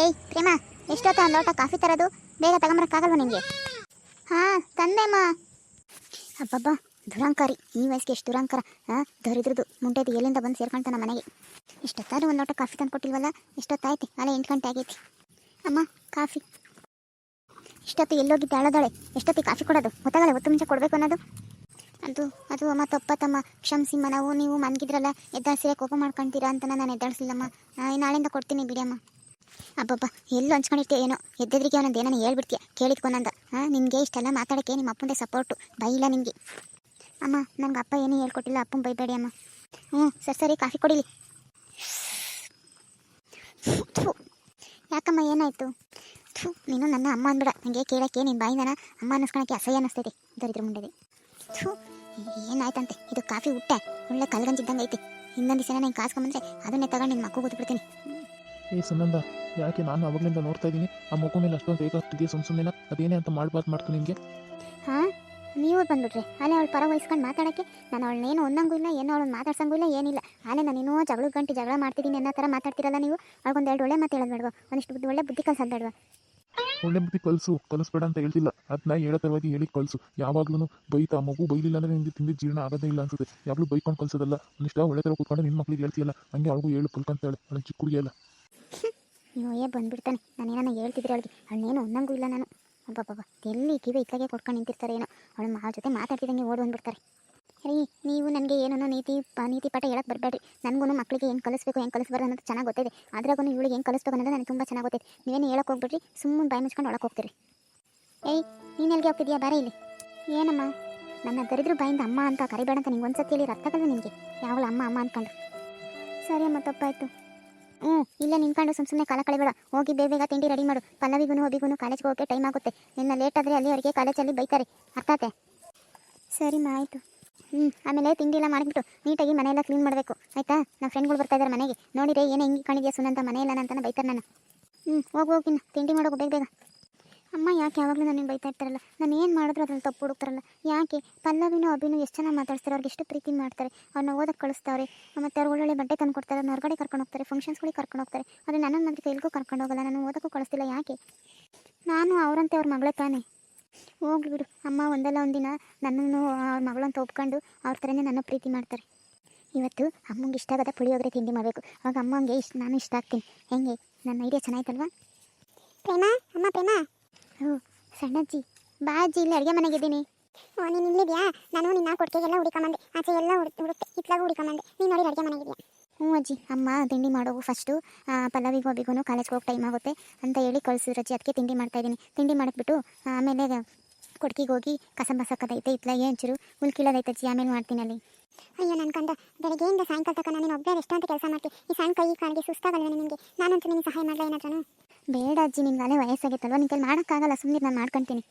ಏಯ್, ಪ್ರೇಮ, ಎಷ್ಟೊತ್ತ ಒಂದು ಲೋಟ ಕಾಫಿ ತರೋದು? ಬೇಗ ತಗೊಂಬರಕ್ಕಾಗಲ್ವ ನಿಮಗೆ ಹಾಂ, ತಂದೆಮ್ಮ. ಅಬ್ಬಬ್ಬ, ದುರಂಕಾರಿ. ಈ ವಯಸ್ಸಿಗೆ ಎಷ್ಟು ದುರಂಕಾರ. ಹಾಂ ದೊರಿದ್ರದು ಮುಂಟೆದು ಎಲ್ಲಿಂದ ಬಂದು ಸೇರ್ಕೊಂತಾನ ಮನೆಗೆ. ಇಷ್ಟೊತ್ತಾದ್ರೂ ಒಂದು ಲೋಟ ಕಾಫಿ ತಂದು ಕೊಟ್ಟಿಲ್ವಲ್ಲ ಎಷ್ಟೊತ್ತಾಯ್ತು? ಅಲ್ಲ ಎಂಟು ಗಂಟೆ ಆಗೈತಿ. ಅಮ್ಮ, ಕಾಫಿ. ಇಷ್ಟೊತ್ತು ಎಲ್ಲೋಗಿದ್ದೆ ಅಳದಾಳೆ. ಎಷ್ಟೊತ್ತಿಗೆ ಕಾಫಿ ಕೊಡೋದು? ಗೊತ್ತಾಗಲ್ಲ, ಹೊತ್ತು ಮುಂಚೆ ಕೊಡಬೇಕು ಅನ್ನೋದು? ಅದು ಅದು ಅಮ್ಮ ತಪ್ಪತ್ತಮ್ಮ. ಕ್ಷಮಿಸಿಮ್ಮ ನಾವು, ನೀವು ಮನ್ಗಿದ್ರಲ್ಲ ಎದ್ದಾಡ್ಸಿರೆ ಕೋಪ ಮಾಡ್ಕೊಂತೀರಾ ಅಂತ ನಾನು ಎದ್ದಾಡ್ಸಿಲ್ಲಮ್ಮ ನಾಳೆಯಿಂದ ಕೊಡ್ತೀನಿ ಬಿಡಿಯಮ್ಮ ಅಬ್ಬಬ್ಬ, ಎಲ್ಲಿ ಹಂಚ್ಕೊಂಡಿರ್ತೀಯ ಏನೋ? ಎದ್ದೆದ್ರಿಗೆ ಅವನೊಂದು ಏನೋ ಹೇಳ್ಬಿಡ್ತೀಯ? ಕೇಳಿದ್ಕೊಂಡಂದ ಹಾಂ ನಿಮಗೆ ಇಷ್ಟೆಲ್ಲ ಮಾತಾಡೋಕ್ಕೆ ನಿಮ್ಮ ಅಪ್ಪಂದೇ ಸಪೋರ್ಟು ಬೈಲ್ಲ ನಿಮಗೆ ಅಮ್ಮ, ನನಗೆ ಅಪ್ಪ ಏನೂ ಹೇಳ್ಕೊಟ್ಟಿಲ್ಲ. ಅಪ್ಪನ ಬೈಬೇಡಿ ಅಮ್ಮ. ಹ್ಞೂ, ಸರಿ ಸರಿ, ಕಾಫಿ ಕೊಡಿಲಿ. ಯಾಕಮ್ಮ ಏನಾಯಿತು? ಥೂ, ನೀನು ನನ್ನ ಅಮ್ಮ ಅಂದ್ಬಿಡ. ನನಗೆ ಕೇಳಕ್ಕೆ ನಿನ್ನ ಬಾಯಿಂದನ ಅಮ್ಮ ಅನ್ನಿಸ್ಕೊಳಕ್ಕೆ ಅಸಹ್ಯ ಅನ್ನಿಸ್ತೈತೆ ದರಿದ್ರ ಮುಂಡೆದೆ ಥೂ, ಏನಾಯ್ತಂತೆ? ಇದು ಕಾಫಿ ಹುಟ್ಟೆ. ಒಳ್ಳೆ ಕಲ್ಗಂಜಿದ್ದಂಗೆ ಐತೆ ಇನ್ನೊಂದು ದಿವಸ ನಾನು ಕಾಸ್ಕೊಂಬಂದ್ರೆ ಅದನ್ನೇ ತಗೊಂಡು ನಿನ್ನ ಮಕ್ಕಳು ಕೂತ್ಬಿಡ್ತೀನಿ ಏ ಸುನಂದ ಯಾಕೆ ನಾನು ಅವಾಗಲಿಂದ ನೋಡ್ತಾ ಇದ್ದೀನಿ? ಆ ಮಗು ಮೇಲೆ ಅಷ್ಟೊಂದು ಬೇಗ ಆಗ್ತಿದೆಯಾ ಸುಮ್ ಸುಮ್ಮನೆ ಅದೇನೇ ಅಂತ ಮಾಡಬಾರ್ದು ಮಾಡ್ತು ನಿಮಗೆ ಹಾಂ? ನೀವು ಬಂದ್ಬಿಟ್ರಿ. ಆನೆ ಅವಳು ಪರ ವಹಿಸ್ಕೊಂಡು ಮಾತಾಡೋಕ್ಕೆ ನಾನು ಅವಳನ್ನೇನು ಒಂದಂಗೂ ಇಲ್ಲ ಏನು ಅವಳನ್ನ ಮಾತಾಡ್ಸಂಗೂ ಇಲ್ಲ ಏನಿಲ್ಲ. ಆನೆ ನಾನು ಇನ್ನೂ ಜಗಳ ಗಂಟೆ ಜಗಳ ಮಾಡ್ತಿದ್ದೀನಿ ಅನ್ನೋ ಥರ ಮಾತಾಡ್ತಿರಲ್ಲ ನೀವು? ಅವ್ಳಿಗೊಂದು ಎರಡು ಒಳ್ಳೆ ಮಾತು ಹೇಳೋದು ಬೇಡವಾ? ಒಂದಿಷ್ಟು ಬುದ್ಧಿ ಒಳ್ಳೆ ಬುದ್ಧಿ ಬೇಡವಾ? ಒಳ್ಳೆ ಬುದ್ಧಿ ಕಲಿಸು. ಕಲಿಸ್ಬೇಡ ಅಂತ ಹೇಳ್ತಿಲ್ಲ. ಅದನ್ನ ಹೇಳೋ ತರವಾಗಿ ಹೇಳಿ ಕಲಿಸು. ಯಾವಾಗ್ಲೂ ಬೈತಾ ಆ ಮಗು ಬೈಲಿಲ್ಲ ಅಂದ್ರೆ ನಿಮಗೆ ತಿಂದು ಜೀರ್ಣ ಆಗೋದೇ ಇಲ್ಲ ಅನ್ಸುತ್ತೆ. ಯಾವಾಗಲೂ ಬೈಕೊಂಡು ಕಲಿಸೋದಲ್ಲ. ಒಂದಿಷ್ಟ ಒಳ್ಳೆ ಥರ ಕೂತ್ಕೊಂಡು ನಿಮ್ಮ ಮಕ್ಳಿಗೆ ಹೇಳ್ತೀಯಲ್ಲ ಹಂಗೆ ಅವ್ರಿಗೂ ಹೇಳು ಕಲ್ಕಂತಾಳೆ ಅವಳ ಚಿಕ್ಕ ಹುಡುಗಿಯಲ್ಲ ಏ, ಬಂದ್ಬಿಡ್ತಾನೆ. ನಾನೇನ ಹೇಳ್ತಿದ್ರೆ ಅವಳಿಗೆ ಅವಳನ್ನೇನು ಅನ್ನಂಗೂ ಇಲ್ಲ ನಾನು. ಅಬ್ಬಬ್ಬಬ್ಬ, ಎಲ್ಲಿ ಕಿವಿ ಇತ್ತಾಗೆ ಕೊಡ್ಕೊಂಡು ನಿಂತಿರ್ತಾರೆ ಏನೋ. ಅವಳು ಮಾ ಜೊತೆ ಮಾತಾಡ್ತಿದ್ದಂಗೆ ಓಡ್ ಬಂದ್ಬಿಡ್ತಾರೆ. ರೀ, ನೀವು ನನಗೆ ಏನೋ ನೀತಿ ನೀತಿ ಪಾಠ ಹೇಳಕ್ಕೆ ಬರಬೇಡ್ರಿ. ನನಗೂ ಮಕ್ಕಳಿಗೆ ಏನು ಕಲಿಸ್ಬೇಕು ಹೆಂಗೆ ಕಲಿಸ್ಬಾರ್ದು ಅನ್ನೋದು ಚೆನ್ನಾಗಿ ಗೊತ್ತಿದೆ. ಆದ್ರಾಗೂ ಇವಳಿಗೆ ಹೆಂಗೆ ಕಲಿಸ್ಬೇಕು ಅನ್ನೋದು ನನಗೆ ತುಂಬ ಚೆನ್ನಾಗಿ ಗೊತ್ತಿದೆ. ನೀವೇನು ಹೇಳಕ್ಕೆ ಹೋಗ್ಬಿಡ್ರಿ, ಸುಮ್ಮನೆ ಬಾಯಿ ಮುಚ್ಕೊಂಡು ಒಳಗೆ ಹೋಗ್ತೀರಿ. ಏಯ್, ನೀನು ಎಲ್ಲಿಗೆ ಹೋಗ್ತಿದ್ಯಾ? ಬಾರ ಇಲ್ಲಿ. ಏನಮ್ಮ? ನನ್ನ ದರಿದ್ರ ಬಾಯಿಂದ ಅಮ್ಮ ಅಂತ ಕರಿಬೇಡ ಅಂತ ನಿಂಗೆ ಒಂದ್ಸತಿ ಹೇಳಿ ಅರ್ಥಗಲ್ಲ ನಿನಗೆ. ಯಾವಾಗಲೂ ಅಮ್ಮ ಅಮ್ಮ ಅಂದ್ಕೊಂಡು ಸರಿ ಅಮ್ಮ, ತಪ್ಪಾಯ್ತು. ಹ್ಞೂ ಇಲ್ಲ ನಿಂತ್ಕೊಂಡು ಸುಮ್ಮ ಸುಮ್ಮನೆ ಕಾಲ ಕಳಿಬೇಡ. ಹೋಗಿ ಬೇಗ ಬೇಗ ತಿಂಡಿ ರೆಡಿ ಮಾಡು. ಪಲ್ಲವಿಗೂ ಒಬಿಗೂ ಕಾಲೇಜ್ಗೆ ಹೋಗೋಕ್ಕೆ ಟೈಮ್ ಆಗುತ್ತೆ. ನಿನ್ನ ಲೇಟ್ ಆದರೆ ಅಲ್ಲಿ ಅವರಿಗೆ ಕಾಲೇಜಲ್ಲಿ ಬೈತಾರೆ. ಅರ್ಥಾತೆ ಮಾ, ಆಯಿತು. ಹ್ಞೂ ಆಮೇಲೆ ತಿಂಡಿ ಎಲ್ಲ ಮಾಡಿಬಿಟ್ಟು ನೀಟಾಗಿ ಮನೆಯೆಲ್ಲ ಕ್ಲೀನ್ ಮಾಡಬೇಕು. ಆಯಿತಾ? ನಮ್ಮ ಫ್ರೆಂಡ್ಗಳು ಬರ್ತಾ ಇದ್ದಾರೆ ಮನೆಗೆ. ನೋಡಿರಿ ಏನೋ ಹಿಂಗೆ ಕಾಣಿದೆಯಾ ಸುನಂತ ಮನೆಯಲ್ಲ ಅಂತಾನೆ ಬೈತಾರೆ ನಾನು ಹ್ಞೂ ಹೋಗಿ ಹೋಗಿನ ತಿಂಡಿ ಮಾಡೋಕೆ ಬೇಗ ಬೇಗ. ಅಮ್ಮ, ಯಾಕೆ ಯಾವಾಗಲೂ ನನಗೆ ಬೈತಾ ಇರ್ತಾರಲ್ಲ? ನಾನು ಏನು ಮಾಡಿದ್ರು ಅದ್ರಲ್ಲಿ ತಪ್ಪು ಹುಡುಕ್ತಾರಲ್ಲ? ಯಾಕೆ? ಪಲ್ಲವಿನೂ ಅಭಿನೂ ಎಷ್ಟು ಚೆನ್ನಾಗಿ ಮಾತಾಡ್ತಾರೆ ಅವ್ರಿಗೆ ಎಷ್ಟು ಪ್ರೀತಿ ಮಾಡ್ತಾರೆ. ಅವ್ರನ್ನ ಓದಕ್ಕೆ ಕಳಿಸ್ತಾರೆ. ಮತ್ತು ಅವ್ರು ಒಳ್ಳೊಳ್ಳೆ ಬಟ್ಟೆ ತಂದು ಕೊಡ್ತಾರೆ ಅವ್ರನ್ನ ಹೊರಗಡೆ ಕರ್ಕೊಂಡು ಹೋಗ್ತಾರೆ ಫಂಕ್ಷನ್ಸ್ಗಳಿಗೆ ಕರ್ಕೊಂಡು ಹೋಗ್ತಾರೆ. ಆದರೆ ನನ್ನ ಮಾತ್ರ ಎಲ್ಗೂ ಕರ್ಕೊಂಡು ಹೋಗಲ್ಲ, ನಾನು ಓದಕ್ಕೂ ಕಳಿಸ್ತಿಲ್ಲ, ಯಾಕೆ? ನಾನು ಅವರಂತೆ ಅವ್ರ ಮಗಳೇ ತಾನೆ. ಹೋಗ್ಲಿ ಬಿಡು. ಅಮ್ಮ, ಒಂದಲ್ಲ ಒಂದಿನ ನನ್ನನ್ನು ಅವ್ರ ಮಗಳಂತ ಒಪ್ಕೊಂಡು ಅವ್ರ ಥರನೇ ನನ್ನ ಪ್ರೀತಿ ಮಾಡ್ತಾರೆ. ಇವತ್ತು ಅಮ್ಮಂಗೆ ಇಷ್ಟ ಆಗದ ಪುಳಿಯೋಗರೆ ತಿಂಡಿ ಮಾಡಬೇಕು. ಅವಾಗ ಅಮ್ಮಂಗೆ ಇಷ್ಟ ನಾನು ಇಷ್ಟ ಆಗ್ತೀನಿ. ಹೆಂಗೆ? ನನ್ನ ಐಡಿಯಾ ಚೆನ್ನಾಯ್ತಲ್ವಾ? ಪ್ರೇಮ, ಅಮ್ಮ ಪ್ರೇಮ? ಹ್ಞೂ ಸಣ್ಣಜ್ಜಿ. ಬಾ ಅಜ್ಜಿ ಇಲ್ಲಿ ಅಡುಗೆ ಮನೆಗಿದ್ದೀನಿ ಓ ನೀನು ಇಲ್ಲಿದ್ಯಾ? ನಾನು ನಿನ್ನ ಕೊಟ್ಟಿಗೆಲ್ಲ ಹುಡುಕೊಂಬಂದೆ. ಆಚೆ ಎಲ್ಲ ಹುಡುಕ್ತೆ ಇತ್ಲಾಗ ಹುಡುಕೊಂಬಂದೆ. ನೀನು ನೋಡಿ ಅಡುಗೆ ಮನೆಗಿದ್ಯಾ ಹ್ಞೂ ಅಜ್ಜಿ ಅಮ್ಮ ತಿಂಡಿ ಮಾಡೋವು ಫಸ್ಟು ಪಲ್ಲವಿಗೂ ಅಬಿಗೂ ಕಾಲೇಜ್ಗೆ ಹೋಗಿ ಟೈಮ್ ಆಗುತ್ತೆ ಅಂತ ಹೇಳಿ ಕಳಿಸಿದ್ರು ಅಜ್ಜಿ. ಅದಕ್ಕೆ ತಿಂಡಿ ಮಾಡ್ತಾ ಇದ್ದೀನಿ. ತಿಂಡಿ ಮಾಡಿಬಿಟ್ಟು ಆಮೇಲೆ ಕೊಡ್ಕಿಗೆ ಹೋಗಿ ಕಸ ಬಸಕ್ಕದೈತೆ ಇತ್ಲಾಗೆ ಒಂಚೂರು ಉಲ್ಕಿಳೋದೈತೆ ಅಜ್ಜಿ ಆಮೇಲೆ ಮಾಡ್ತೀನಿ ಅಲ್ಲಿ. ಅಯ್ಯೋ ನನ್ನ ಕಂದ ಬೆಳಗ್ಗೆಯಿಂದ ಸಾಯಂಕಾಲ ತನಕ ನಾನು ಒಬ್ಬರೇ ರೆಸ್ಟೋರೆಂಟ್ ಕೆಲಸ ಮಾಡ್ತೀನಿ ಈ ಸಣ್ಣ ಕೈ ಕಾಲಿಗೆ ಸುಸ್ತಾಗಲ್ಲ ನಿಮಗೆ ನಾನಂತೂ ನಿಮಗೆ ಸಹಾಯ ಮಾಡಲ್ಲ ಏನಾದ್ರೂ ಬೇಡ ಅಜ್ಜಿ ನಿನ್ಗೆ ಅಲ್ಲೇ ವಯಸ್ಸಾಗಿತ್ತಲ್ವ? ಕೈಲಿ ಮಾಡೋಕ್ಕಾಗಲ್ಲ ಸುಮ್ಮನೆ ನಾನು ಮಾಡ್ಕೊತೀನಿ.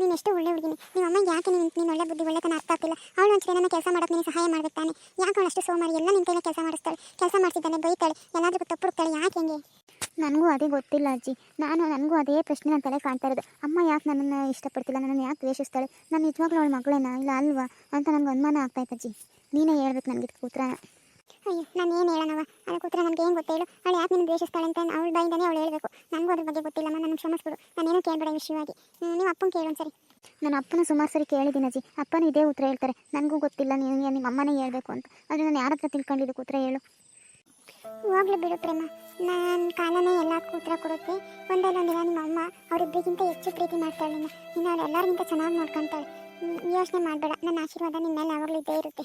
ನೀನು ಎಷ್ಟು ಒಳ್ಳೆ ಹುಡುಗಿನಿ. ನಿಮ್ಮ ಅಮ್ಮ ಯಾಕೆ ನೀನು ನೀನು ಒಳ್ಳೆ ಬುದ್ಧಿ ಒಳ್ಳೆತನ ಅರ್ಥ ಆಗ್ತಿಲ್ಲ? ಅವಳು ಒಂಚೂರು ನನ್ನ ಕೆಲಸ ಮಾಡೋಕೆ ನೀನು ಸಹಾಯ ಮಾಡ್ಬೇಕು ತಾನೆ ಯಾಕೆ ಅಷ್ಟು ಸೋಮಾರಿ? ಎಲ್ಲ ನಿನ್ನ ಕೈಲೇ ಕೆಲಸ ಮಾಡಿಸ್ತಾಳೆ. ಕೆಲಸ ಮಾಡ್ತಿದ್ದಾನೆ, ಬೈತಾಳೆ. ಎಲ್ಲಾದ್ರೂ ತಪ್ಪು ಹುಡುಕ್ತಾಳೆ ಯಾಕೆ ಹೆಂಗೆ? ನನಗೂ ಅದೇ ಗೊತ್ತಿಲ್ಲ ಅಜ್ಜಿ. ನಾನು ನನಗೂ ಅದೇ ಪ್ರಶ್ನೆ ನನ್ನ ತಲೆ ಕಾಣ್ತಾ ಇರೋದು. ಅಮ್ಮ ಯಾಕೆ ನನ್ನನ್ನು ಇಷ್ಟಪಡ್ತಿಲ್ಲ? ನನ್ನನ್ನು ಯಾಕೆ ದ್ವೇಷಿಸ್ತಾಳೆ? ನಾನು ನಿಜವಾಗ್ಲೂ ಅವಳ ಮಗಳೇನಾ? ಇಲ್ಲ ಅಲ್ವಾ? ಅಂತ ನನಗೆ ಅನುಮಾನ ಆಗ್ತಾಯ್ತು ಅಜ್ಜಿ. ನೀನೇ ಹೇಳ್ಬೇಕು ನನಗೆ ಕೂತ್ರ ಅಯ್ಯೋ ನಾನು ಏನು ಹೇಳೋಣವ ಅದು ಕೂತ್ರ ನನಗೆ ಏನು ಗೊತ್ತೇಳು ಅವಳು ಯಾಕೆ ನಿನ್ನ ದ್ವೇಷಿಸ್ತಾಳೆ ಅಂತ ಅವಳ ಬಾಯಿಂದನೇ ಅವಳು ಹೇಳಬೇಕು. ನನಗೂ ಅದ್ರ ಬಗ್ಗೆ ಗೊತ್ತಿಲ್ಲಮ್ಮ ನನ್ನ ಕ್ಷಮಿಸ್ಬಿಡು. ನಾನೇನು ಕೇಳಬೇಡ ವಿಷಯವಾಗಿ. ನೀವು ಅಪ್ಪನ ಕೇಳೋಣ ಸರಿ ನನ್ನ ಅಪ್ಪನ ಸುಮಾರು ಸರಿ ಕೇಳಿದ್ದೀನಿ ಅಜ್ಜಿ. ಅಪ್ಪನ ಇದೇ ಉತ್ತರ ಹೇಳ್ತಾರೆ. ನನಗೂ ಗೊತ್ತಿಲ್ಲ ನೀನು ನಿಮ್ಮ ಅಮ್ಮನೇ ಹೇಳಬೇಕು ಅಂತ. ಆದರೆ ನಾನು ಯಾರ ಹತ್ರ ತಿಳ್ಕೊಂಡಿದ್ದು ಕೂತ್ರೆ ಹೇಳು. ಹೋಗ್ಲಿ ಬಿಡು ಪ್ರೇಮ. ನಾನು ಕಾಲನೇ ಎಲ್ಲದಕ್ಕೂ ಉತ್ತರ ಕೊಡುತ್ತೆ. ಒಂದಲ್ಲ ಒಂದಿನ ನಿಮ್ಮ ಅಮ್ಮ ಅವರಿಬ್ಬರಿಗಿಂತ ಹೆಚ್ಚು ಪ್ರೀತಿ ಮಾಡ್ತಾಳೆ ನಿನ್ನ. ಇನ್ನು ಅವ್ರು ಎಲ್ಲರಿಗಿಂತ ಚೆನ್ನಾಗಿ ನೋಡ್ಕೊತಾಳೆ. ಯೋಚನೆ ಮಾಡಬೇಡ. ನನ್ನ ಆಶೀರ್ವಾದ ನಿಮ್ಮ ಮೇಲೆ ಯಾವಾಗಲೂ ಇದ್ದೇ ಇರುತ್ತೆ.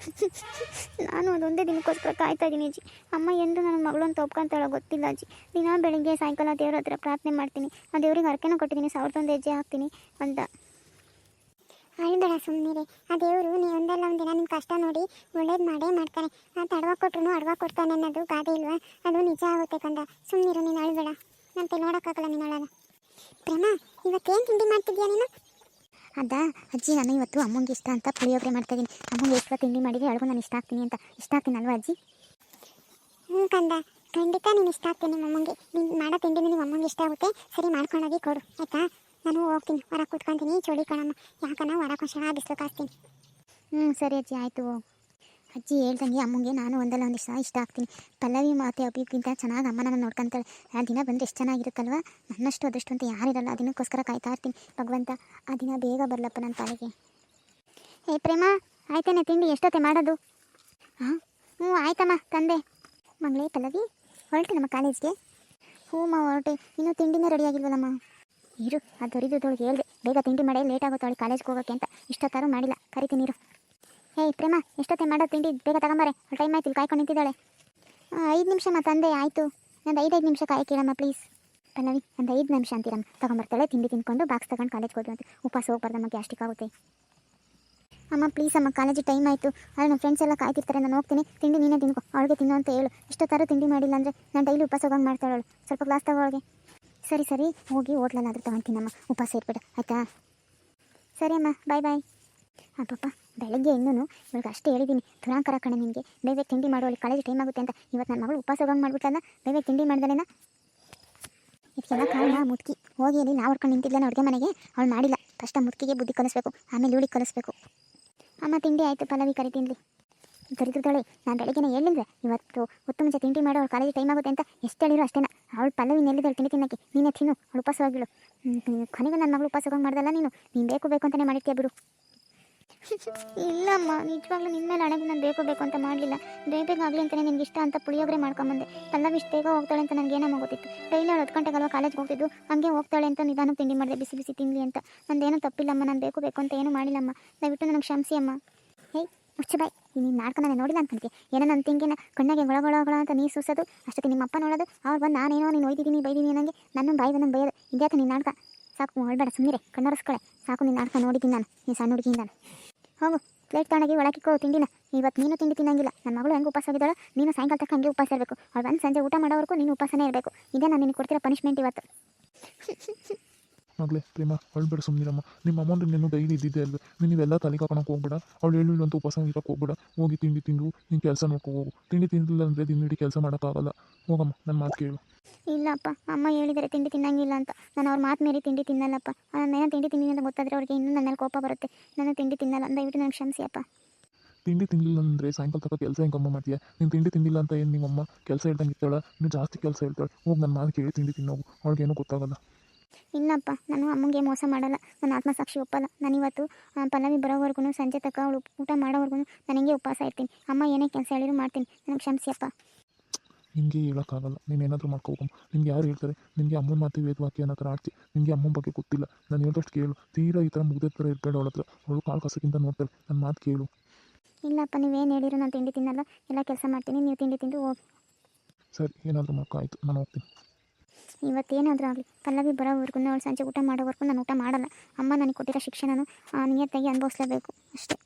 ನಾನು ಅದೊಂದೇ ದಿನಕ್ಕೋಸ್ಕರ ಕಾಯ್ತಾ ಇದ್ದೀನಿ ಅಜ್ಜಿ. ಅಮ್ಮ ಎಂದು ನನ್ನ ಮಗಳನ್ನು ಅಂತ ಗೊತ್ತಿಲ್ಲ ಅಜ್ಜಿ. ದಿನ ಬೆಳಿಗ್ಗೆ ಸಾಯಂಕಾಲ ದೇವ್ರ ಹತ್ರ ಪ್ರಾರ್ಥನೆ ಮಾಡ್ತೀನಿ. ಆ ದೇವ್ರಿಗೆ ಹರಕೆನೂ ಕೊಟ್ಟಿದ್ದೀನಿ. ಸಾವಿರದೊಂದು ಹೆಜ್ಜೆ ಹಾಕ್ತೀನಿ ಅಂತ. ಅಳ್ಬೇಡ ಸುಮ್ಮನೆ ಆ ದೇವರು ನೀ ಒಂದಲ್ಲ ಒಂದಿನ ನಿಮ್ಮ ಕಷ್ಟ ನೋಡಿ ಒಳ್ಳೇದು ಮಾಡೇ ಮಾಡ್ತಾನೆ. ಆ ತಡವ ಕೊಟ್ರು ಅಡವ ಕೊಡ್ತಾನೆ ಅನ್ನೋದು ಗಾದೆ ಇಲ್ವಾ? ಅದು ನಿಜ ಆಗುತ್ತೆ ಕಂದ. ಸುಮ್ಮನಿರು ನೀನು ಅಳ್ಬೇಡ. ನಂತೆ ನೋಡೋಕ್ಕಾಗಲ್ಲ ನೀನು ಅಳಲ್ಲ ಪ್ರೇಮ, ಇವತ್ತೇನು ತಿಂಡಿ ಮಾಡ್ತಿದ್ಯಾ ನೀನು? ಅದ ಅಜ್ಜಿ ನಾನು ಇವತ್ತು ಅಮ್ಮಂಗೆ ಇಷ್ಟ ಅಂತ ಪುಳಿಯೋಗರೆ ಮಾಡ್ತಾ ಇದ್ದೀನಿ. ಅಮ್ಮಂಗೆ ಎಷ್ಟು ತಿಂಡಿ ಮಾಡಿದ್ರೆ ಅಳಗು ನಾನು ಇಷ್ಟ ಆಗ್ತೀನಿ ಅಂತ. ಇಷ್ಟ ಆಗ್ತೀನಿ ಅಲ್ವಾ ಅಜ್ಜಿ? ಹ್ಞೂ ಕಂದ. ಖಂಡಿತ ನೀನು ಇಷ್ಟ ಆಗ್ತೀನಿ ಅಮ್ಮಂಗೆ. ನೀನು ಮಾಡೋ ತಿಂಡಿ ನಿಮ್ಮ ಅಮ್ಮಂಗೆ ಇಷ್ಟ ಆಗುತ್ತೆ. ಸರಿ ಮಾಡ್ಕೊಂಡೋಗಿ ಕೊಡು. ಆಯ್ತಾ? ನಾನು ಹೋಗ್ತೀನಿ. ಹೊರ ಕೂತ್ಕೊಂತೀನಿ. ಚಳಿ ಕಣಮ್ಮ. ಯಾಕನ ಹೊರ ಕೊಂಚ ಬಿಸಿಲು ಕಾಸ್ತೀನಿ. ಹ್ಞೂ ಸರಿ ಅಜ್ಜಿ. ಆಯಿತು ಅಜ್ಜಿ ಹೇಳ್ದಂಗೆ ಅಮ್ಮಂಗೆ ನಾನು ಒಂದಲ್ಲ ಒಂದಿಷ್ಟು ಸಹ ಇಷ್ಟ ಆಗ್ತೀನಿ. ಪಲ್ಲವಿ ಮಾತೆ ಅಪ್ಪಿಗಿಂತ ಚೆನ್ನಾಗಿ ಅಮ್ಮ ನನ್ನ ನೋಡ್ಕೊಂತಾಳೆ ಆ ದಿನ ಬಂದರೆ ಎಷ್ಟು ಚೆನ್ನಾಗಿರುತ್ತಲ್ವ? ನನ್ನಷ್ಟು ಅದಷ್ಟು ಅಂತ ಯಾರಿರಲ್ಲ ಅದಕ್ಕೋಸ್ಕರ ಕಾಯ್ತಾ ಇರ್ತೀನಿ. ಭಗವಂತ, ಆ ದಿನ ಬೇಗ ಬರಲಪ್ಪ ನನ್ನ ಪಾಲಿಗೆ ಏ ಪ್ರೇಮ, ಆಯ್ತೇನೆ ತಿಂಡಿ, ಎಷ್ಟೊತ್ತೆ ಮಾಡೋದು? ಹಾಂ ಹ್ಞೂ, ಆಯ್ತಮ್ಮ, ತಂದೆ. ಮಂಗಳೇ, ಪಲ್ಲವಿ, ಹೊರಟೆ ನಮ್ಮ ಕಾಲೇಜ್ಗೆ. ಹ್ಞೂ, ಮಾ, ಹೊರಟೆ. ಇನ್ನೂ ತಿಂಡಿನೇ ರೆಡಿ ಆಗಿಲ್ವಲ್ಲಮ್ಮ? ಇರು ಅದು ದೊರಿದೊಳಗೆ ಹೇಳಿದೆ. ಬೇಗ ತಿಂಡಿ ಮಾಡಿ ಲೇಟ್ ಆಗುತ್ತಾಳೆ ಕಾಲೇಜ್ಗೆ ಹೋಗೋಕ್ಕೆ ಅಂತ. ಇಷ್ಟೊತ್ತಾರು ಮಾಡಿಲ್ಲ. ಕರಿತೀನಿ, ಇರು. ಏಯ್, ಪ್ರೇಮ, ಎಷ್ಟೊತ್ತೆ ಮಾಡೋ ತಿಂಡಿ ಬೇಗ ತಗೊಂಬಾರೆ ಟೈಮ್ ಆಯ್ತು ಇಲ್ಲಿ ಕಾಯ್ಕೊಂಡು ನಿಂತಿದ್ದಾಳೆ ಐದು ನಿಮಿಷ ಮತ್ತು ತಂದೆ ಆಯಿತು. ನಂದು ಐದೈದು ನಿಮಿಷ ಕಾಯಕೀರಮ್ಮ ಪ್ಲೀಸ್ ಪಲ್ಲವಿ ಒಂದು ಐದು ನಿಮಿಷ ಅಂತೀರಮ್ಮ. ತಗೊಂಬರ್ತಾಳೆ, ತಿಂಡಿ ತಿನ್ಕೊಂಡು ಬಾಕ್ಸ್ ತಗೊಂಡು ಕಾಲೇಜ್ಗೆ ಹೋದ್ವಿ ಅಂತ. ಉಪವಾಸ ಹೋಗ್ಬಾರ್ದಮ್ಮ ಗ್ಯಾಸ್ಟಿಕ್ ಆಗುತ್ತೆ. ಅಮ್ಮ ಪ್ಲೀಸ್ ಅಮ್ಮ ಕಾಲೇಜ್ ಟೈಮ್ ಆಯಿತು. ಅಲ್ಲಿ ನಮ್ಮ ಫ್ರೆಂಡ್ಸ್ ಎಲ್ಲ ಕಾಯ್ತಿರ್ತಾರೆ, ನಾನು ಹೋಗ್ತೀನಿ. ತಿಂಡಿ ನೀನೇ ತಿನ್ಕೊ. ಅವಳಿಗೆ ತಿನ್ನು ಅಂತ ಹೇಳು. ಇಷ್ಟೊತ್ತಾರು ತಿಂಡಿ ಮಾಡಿಲ್ಲ ಅಂದರೆ ನಾನು ಡೈಲಿ ಉಪವಾಸ ಹೋಗಂಗೆ ಮಾಡ್ತಾಳು ಸ್ವಲ್ಪ ಗ್ಲಾಸ್ ತಗೊಳಗೆ ಸರಿ ಸರಿ. ಹೋಗಿ ಹೋಟ್ಲಲ್ಲಾದರೂ ತಗೊಂತೀನಮ್ಮ ಉಪವಾಸ ಇರ್ಬೇಡ ಆಯಿತಾ? ಸರಿ ಅಮ್ಮ ಬಾಯ್ ಬಾಯ್ ಅಪ್ಪಪ್ಪ ಬೆಳಗ್ಗೆ ಇನ್ನೂ ಇವಾಗ ಅಷ್ಟೇ ಹೇಳಿದ್ದೀನಿ ದುರಾಂಕರ ಕಣೆ ನಿಮಗೆ ಬೇಗ ತಿಂಡಿ ಮಾಡುವಲ್ಲಿ ಕಾಲೇಜ್ ಟೈಮ್ ಆಗುತ್ತೆ ಅಂತ. ಇವತ್ತು ನನ್ನ ಮಗಳು ಉಪವಾಸ ಹೋಗಂಗೆ ಮಾಡ್ಬಿಟ್ಟಲ್ಲ ಬೇಗ ತಿಂಡಿ ಮಾಡ್ದಲೇನ ಇದಕ್ಕೆಲ್ಲ ಕಾರಣ ಮುದುಕಿ ಹೋಗಿ ಅಲ್ಲಿ ನಾವು ಹೊಡ್ಕೊಂಡು ನಿಂತಿದ್ದೆ ಅಡುಗೆ ಮನೆಗೆ, ಅವಳು ಮಾಡಿಲ್ಲ. ಫಸ್ಟ್ ಆ ಮುದುಕಿಗೆ ಬುದ್ಧಿ ಕಲಿಸ್ಬೇಕು. ಆಮೇಲೆ ಇವಳಿಗೆ ಕಲಿಸ್ಬೇಕು. ಅಮ್ಮ, ತಿಂಡಿ ಆಯಿತು ಪಲ್ಲವಿ ತಿನ್ಲಿ. ದರಿದ್ರದೊಳೆ, ನಾನು ಬೆಳಗ್ಗೆನೇ ಹೇಳಿದ್ರೆ ಇವತ್ತು ಹೊತ್ತು ಮುಂಚೆ ತಿಂಡಿ ಮಾಡೋ ಕಾಲೇಜ್ ಟೈಮ್ ಆಗುತ್ತೆ ಅಂತ. ಎಷ್ಟು ಹೇಳಿರೋ ಅಷ್ಟೇನ. ಅವಳು ಪಲ್ಲವಿ ನೆಲ್ಲಿದ್ದಾಳೆ ತಿಂಡಿ ತಿನ್ನಕ್ಕೆ? ನೀನೇ ತಿನ್ನು, ಅವಳು ಉಪವಾಸ ಕೊನೆಗೆ ನನ್ನ ಮಗಳು ಉಪವಾಸ ಹೋಗಂಗೆ ಮಾಡ್ದಲ್ಲ ನೀನು. ನೀನು ಬೇಕು ಬೇಕು ಅಂತಲೇ ಮಾಡಿರ್ತೀಯ ಬಿಡು. ಇಲ್ಲಮ್ಮ, ನಿಜವಾಗ್ಲೂ ನಿಮ್ಮ ಮೇಲೆ ಹಣೆಗೆ ನಾನು ಬೇಕು ಬೇಕು ಅಂತ ಮಾಡಲಿಲ್ಲ. ಆಗಲಿ ಅಂತಲೇ ನಿಮ್ಗೆ ಇಷ್ಟ ಅಂತ ಪುಳಿಯೋಗರೆ ಮಾಡ್ಕೊಂಬಂದೆ. ಪಲ್ಲವಿ ಇಷ್ಟು ಬೇಗ ಹೋಗ್ತಾಳೆ ಅಂತ ನನಗೆ ಏನೋ ಗೊತ್ತಿತ್ತು. ಡೈಲಿ ಅವಳು ಹತ್ತು ಗಂಟೆಗಲ್ವ ಕಾಲೇಜ್ಗೆ ಹೋಗ್ತಿದ್ದು? ಹಂಗೆ ಹೋಗ್ತಾಳೆ ಅಂತ ನಿಧಾನ ತಿಂಡಿ ಮಾಡಿದೆ, ಬಿಸಿ ಬಿಸಿ ತಿಂಡಿ ಅಂತ. ನಂದೇನೂ ತಪ್ಪಿಲ್ಲಮ್ಮ, ನಾನು ಬೇಕು ಬೇಕು ಅಂತ ಏನು ಮಾಡಿಲ್ಲಮ್ಮ. ದಯವಿಟ್ಟು ನನಗೆ ಕ್ಷಮಿಸಿ ಅಮ್ಮ. ಹೇಯ್ ಮುಚ್ಚು ಬಾಯ್, ನೀನು ನಾಡ್ಕ ನಾನು ನೋಡಿಲ್ಲ ಅನ್ಕೊಂತೀನಿ ಏನೋ ನನ್ನ ತಿಂಗಿನ ಕಣ್ಣಾಗೆ ಒಳಗೊಳಗೊಳ ಗೊಳ ಗೊಳ ಅಂತ ನೀರು ಸೂಸೋದು? ಅಷ್ಟೊತ್ತಿಗೆ ನಿಮ್ಮ ಅಪ್ಪ ನೋಡೋದು? ಅವ್ರು ಬಂದು ನಾನೇನೋ ನೀನು ಒಯ್ದಿದ್ದೀನಿ, ಬೈದಿದ್ದೀನಿ ನನಗೆ ನನ್ನ ಬಾಯಿ ನನ್ನ ಬೈಯೋದು. ಇದ್ಯಾಕೆ ನೀನು ನಾಡ್ಕ ಸಾಕು ಹೊಳ್ಬೇಡ ಸುಮ್ಮನೆ ಕಣ್ಣೊರೆಸ್ಕೊಳೆ. ಸಾಕು, ನೀನು ನಾಡ್ಕ ನೋಡಿದ್ದೀನಿ ನಾನು, ನೀನು ಸಣ್ಣ ಹುಡುಗಿಯಿಂದ ನಾನು ಹೋಗು ಪ್ಲೇಟ್ ತಗೊಂಡೋಗಿ ಒಳಗಿಕ್ಕೋ ತಿಂಡಿನ. ಇವತ್ತು ನೀನು ತಿಂಡಿ ತಿನ್ನಂಗಿಲ್ಲ. ನನ್ನ ಮಗಳು ಹೆಂಗೆ ಉಪವಾಸ ಆಗಿದ್ದಾಳೋ, ನೀನು ಸಾಯಂಕಾಲ ತಕ್ಕ ಹಂಗೆ ಉಪವಾಸ ಇರಬೇಕು. ಅವ್ರು ಬಂದು ಸಂಜೆ ಊಟ ಮಾಡೋವರೆಗೂ ನೀನು ಉಪವಾಸನೇ ಇರಬೇಕು. ಇದೇ ನಾನು ನಿನಗೆ ಕೊಡ್ತಿರೋ ಪನಿಷ್ಮೆಂಟ್ ಇವತ್ತು. ಮಗಳೇ ಪ್ರೇಮ ಹೊಳ್ಬೇಡ ಸುಮ್ಮನಿರಮ್ಮ ನಿಮ್ಮ ಅಮೌಂಟ್ ನೀನು ಡೈಲಿ ಇದ್ದಿದ್ದೆ ಅಲ್ವೇ. ನೀನು ಇವೆಲ್ಲ ತಲೆ ಹಾಕೊಳಕ್ಕೆ ಹೋಗ್ಬೇಡ. ಅವಳು ಹೇಳಿಲ್ಲ ಅಂತ ಉಪವಾಸ ಇರೋಕ್ಕೆ ಹೋಗ್ಬೇಡ. ಹೋಗಿ ತಿಂಡಿ ತಿಂದು ನೀನು ಕೆಲಸ ನೋಡ್ಕೊ ಹೋಗು. ತಿಂಡಿ ತಿಂದಿಲ್ಲ ಅಂದರೆ ದಿನವಿಡೀ ಕೆಲಸ ಮಾಡೋಕ್ಕಾಗಲ್ಲ ಹೋಗಮ್ಮ ನನ್ನ ಮಾತು ಕೇಳು. ಇಲ್ಲಪ್ಪ ಅಮ್ಮ ಹೇಳಿದರೆ ತಿಂಡಿ ತಿನ್ನಂಗಿಲ್ಲ ಅಂತ. ನಾನು ಅವ್ರ ಮಾತು ಮೇರಿ ತಿಂಡಿ ತಿನ್ನಲ್ಲಪ್ಪ. ನಾನು ತಿಂಡಿ ತಿನ್ನಿ ಅಂತ ಗೊತ್ತಾದರೆ ಅವ್ರಿಗೆ ಇನ್ನೂ ನನ್ನ ಕೋಪ ಬರುತ್ತೆ. ನಾನು ತಿಂಡಿ ತಿನ್ನಲ್ಲ ದಯವಿಟ್ಟು ನನಗೆ ಕ್ಷಮಿಸಿ ಅಪ್ಪ ತಿಂಡಿ ತಿಂದಿಲ್ಲ ಅಂದರೆ ಸಾಯಂಕಾಲ ತಕ್ಕ ಕೆಲಸ ಹೆಂಗಮ್ಮ ಮಾಡ್ತೀಯ? ನೀನು ತಿಂಡಿ ತಿಂದಿಲ್ಲ ಅಂತ ಏನು ನಿಮ್ಮಮ್ಮ ಕೆಲಸ ಹೇಳ್ದಂಗೆ ಇರ್ತಾಳೆ? ನೀನು ಜಾಸ್ತಿ ಕೆಲಸ ಹೇಳ್ತಾಳೆ. ಹೋಗಿ ನನ್ನ ಮಾತು ಕೇಳಿ ತಿಂಡಿ ತಿನ್ನೋವು ಅವ್ಳಿಗೇನೂ ಗೊತ್ತಾಗಲ್ಲ. ಇಲ್ಲಪ್ಪ ನಾನು ಅಮ್ಮಂಗೆ ಮೋಸ ಮಾಡಲ್ಲ. ನನ್ನ ಆತ್ಮಸಾಕ್ಷಿ ಒಪ್ಪಲ್ಲ. ನಾನು ಇವತ್ತು ಆ, ಪಲ್ಲವಿ ಬರೋವರೆಗೂ ಸಂಜೆ ತಕ್ಕ ಅವಳು ಊಟ ಮಾಡೋವರೆಗೂ ನನಗೆ ಹಿಂಗೆ ಉಪವಾಸ ಇರ್ತೀನಿ. ಅಮ್ಮ ಏನೇ ಕೆಲಸ ಹೇಳಿದ್ರು ಮಾಡ್ತೀನಿ. ನನಗೆ ಕ್ಷಮಿಸಿ ಅಪ್ಪ ನಿನಗೆ ಹೇಳೋಕ್ಕಾಗಲ್ಲ ನೀನು ಏನಾದರೂ ಮಾಡ್ಕೋಬೇಕು ನಿಮ್ಗೆ ಯಾರು ಹೇಳ್ತಾರೆ? ನಿಮಗೆ ಅಮ್ಮನ ಮಾತು ವೇದವಾಕ್ಯ ಅನ್ನೋ ಥರ ಆಡ್ತಿ. ನಿಮಗೆ ಅಮ್ಮನ ಬಗ್ಗೆ ಗೊತ್ತಿಲ್ಲ. ನಾನು ಹೇಳ್ದಷ್ಟು ಕೇಳು. ತೀರಾ ಈ ಥರ ಮುಗ್ದ ಥರ ಇರ್ಬೇಡ ಅವಳ ಹತ್ರ ಅವಳು ಕಾಲು ಕಸಕ್ಕಿಂತ ನೋಡ್ತಾರೆ ನನ್ನ ಮಾತು ಕೇಳು. ಇಲ್ಲಪ್ಪ ನೀವೇನು ಹೇಳಿರೋ ನಾನು ತಿಂಡಿ ತಿನ್ನಲ್ಲ. ಎಲ್ಲ ಕೆಲಸ ಮಾಡ್ತೀನಿ. ನೀವು ತಿಂಡಿ ತಿಂದು ಹೋಗಿ. ಸರಿ ಏನಾದರೂ ಮಾಡ್ಕೊ. ಆಯಿತು ನಾನು ಹೋಗ್ತೀನಿ. ಇವತ್ತೇನಾದರೂ ಆಗಲಿ. ಪಲ್ಲವಿ ಬರೋವರೆಗೂ ಅವಳು ಸಂಜೆ ಊಟ ಮಾಡೋವರೆಗೂ ನಾನು ಊಟ ಮಾಡಲ್ಲ. ಅಮ್ಮ ನನಗೆ ಕೊಟ್ಟಿರೋ ಶಿಕ್ಷಣನೂ ನಿಯತ್ತಾಗಿ ಅನುಭವಿಸಲೇಬೇಕು. ಅಷ್ಟೇ.